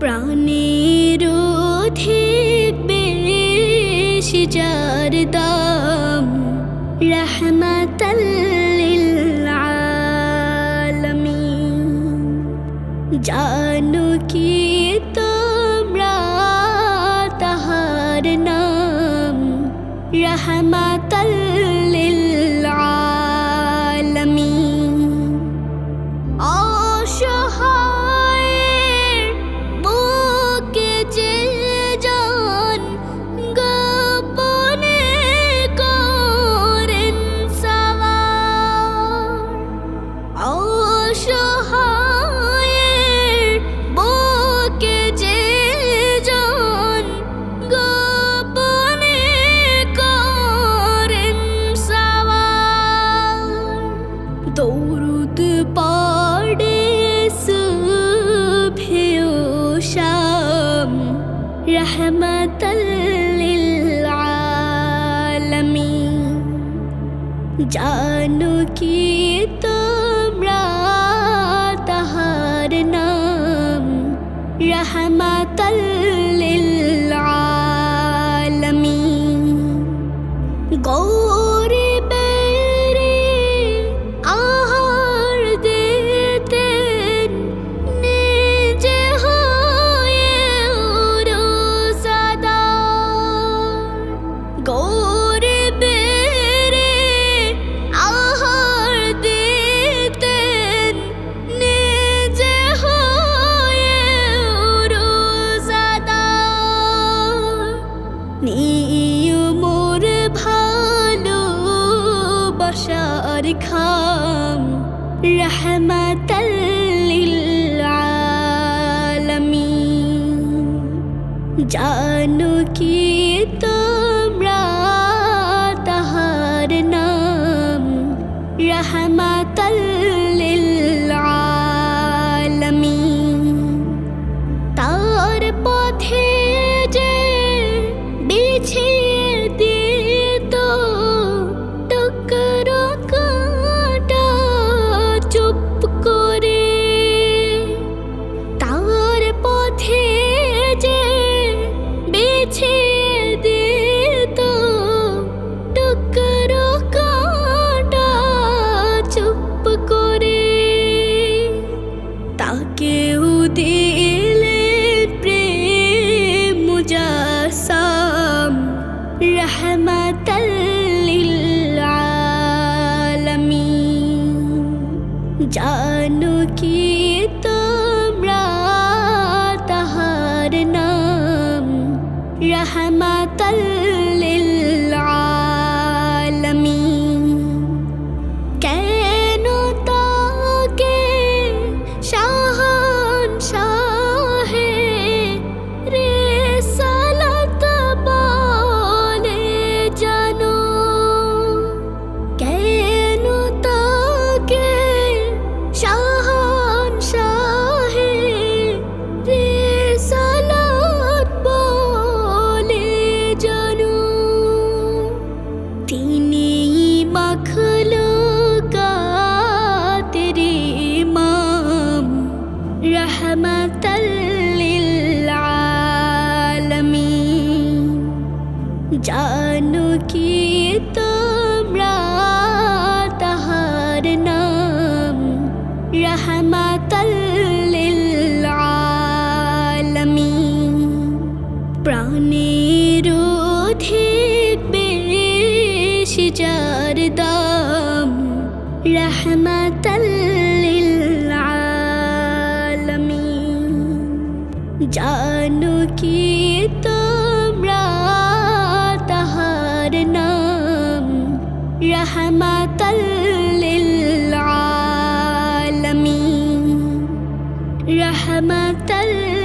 প্রাণের অধিক বেশ যার দাম রহমতালামি জানো কি তোমরা তাহার নাম রহমতা رحمتا للعالمین۔ جانو کی تو أركام رحمة للعالمين জানো কি জানো কি তোমরা তাহার না رحمة للعالمين জানো কি তোমরা তাহার নাম রহমাতাল্লিল আলামিন প্রাণে صرنا رحمة للعالمين. رحمة للعالمين